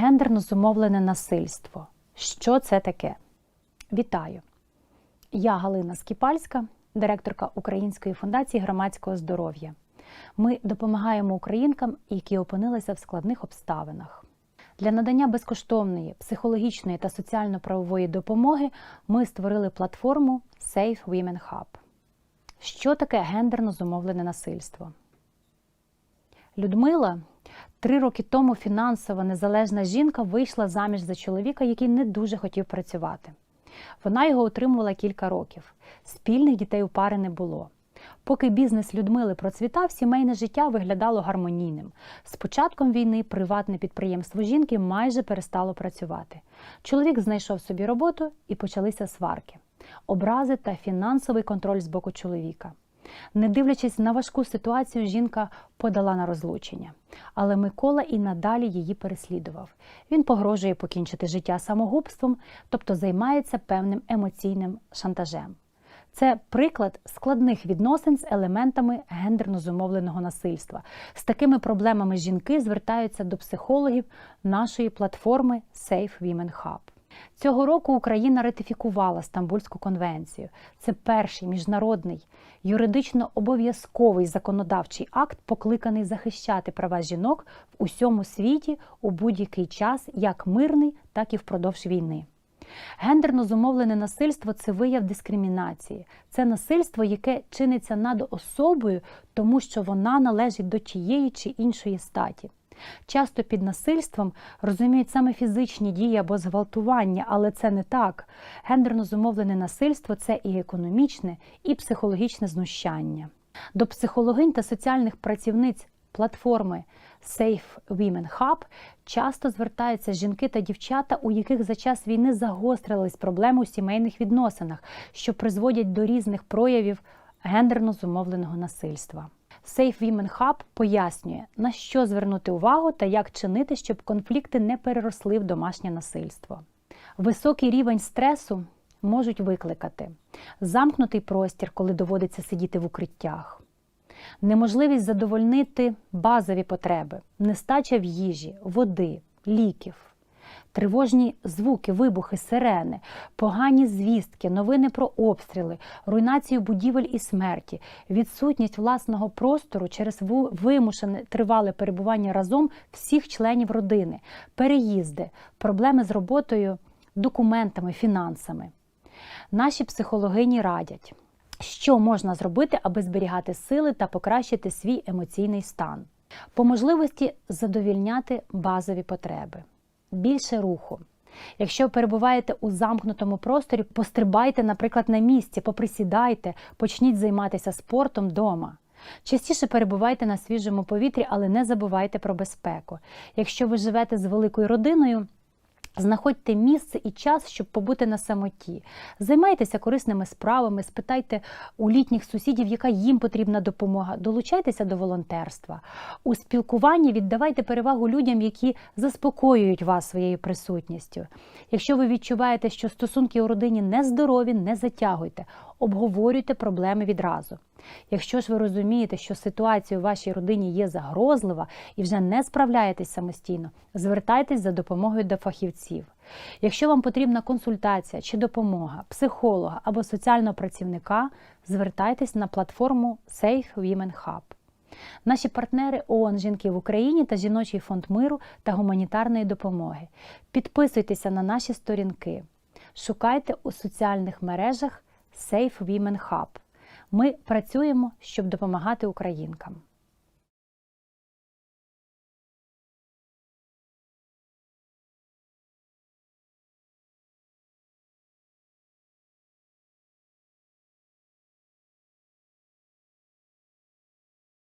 Гендерно зумовлене насильство. Що це таке? Вітаю! Я Галина Скіпальська, директорка Української фундації громадського здоров'я. Ми допомагаємо українкам, які опинилися в складних обставинах. Для надання безкоштовної психологічної та соціально-правової допомоги ми створили платформу Safe Women Hub. Що таке гендерно зумовлене насильство? Людмила три роки тому фінансово незалежна жінка вийшла заміж за чоловіка, який не дуже хотів працювати. Вона його отримувала кілька років. Спільних дітей у пари не було. Поки бізнес Людмили процвітав, сімейне життя виглядало гармонійним. З початком війни приватне підприємство жінки майже перестало працювати. Чоловік знайшов собі роботу і почалися сварки, образи та фінансовий контроль з боку чоловіка. Не дивлячись на важку ситуацію, жінка подала на розлучення. Але Микола і надалі її переслідував. Він погрожує покінчити життя самогубством, тобто займається певним емоційним шантажем. Це приклад складних відносин з елементами гендерно зумовленого насильства. З такими проблемами жінки звертаються до психологів нашої платформи Safe Women Hub. Цього року Україна ратифікувала Стамбульську конвенцію. Це перший міжнародний юридично обов'язковий законодавчий акт, покликаний захищати права жінок в усьому світі у будь-який час, як мирний, так і впродовж війни. Гендерно зумовлене насильство це вияв дискримінації. Це насильство, яке чиниться над особою, тому що вона належить до тієї чи іншої статі. Часто під насильством розуміють саме фізичні дії або зґвалтування, але це не так. Гендерно зумовлене насильство це і економічне, і психологічне знущання. До психологинь та соціальних працівниць платформи Safe Women Hub часто звертаються жінки та дівчата, у яких за час війни загострились проблеми у сімейних відносинах, що призводять до різних проявів гендерно зумовленого насильства. Safe Women Hub пояснює, на що звернути увагу та як чинити, щоб конфлікти не переросли в домашнє насильство. Високий рівень стресу можуть викликати замкнутий простір, коли доводиться сидіти в укриттях, неможливість задовольнити базові потреби, нестача в їжі, води, ліків. Тривожні звуки, вибухи, сирени, погані звістки, новини про обстріли, руйнацію будівель і смерті, відсутність власного простору через вимушене тривале перебування разом всіх членів родини, переїзди, проблеми з роботою, документами, фінансами. Наші психологині радять, що можна зробити, аби зберігати сили та покращити свій емоційний стан. По можливості задовільняти базові потреби більше руху. Якщо перебуваєте у замкнутому просторі, пострибайте, наприклад, на місці, поприсідайте, почніть займатися спортом вдома. Частіше перебувайте на свіжому повітрі, але не забувайте про безпеку. Якщо ви живете з великою родиною, Знаходьте місце і час, щоб побути на самоті. Займайтеся корисними справами, спитайте у літніх сусідів, яка їм потрібна допомога. Долучайтеся до волонтерства. У спілкуванні віддавайте перевагу людям, які заспокоюють вас своєю присутністю. Якщо ви відчуваєте, що стосунки у родині нездорові, не затягуйте, обговорюйте проблеми відразу. Якщо ж ви розумієте, що ситуація у вашій родині є загрозлива і вже не справляєтесь самостійно, звертайтесь за допомогою до фахівців. Якщо вам потрібна консультація чи допомога психолога або соціального працівника, звертайтесь на платформу Safe Women Hub. Наші партнери ООН Жінки в Україні та Жіночий фонд миру та гуманітарної допомоги. Підписуйтеся на наші сторінки, шукайте у соціальних мережах Safe Women Hub. Ми працюємо, щоб допомагати українкам.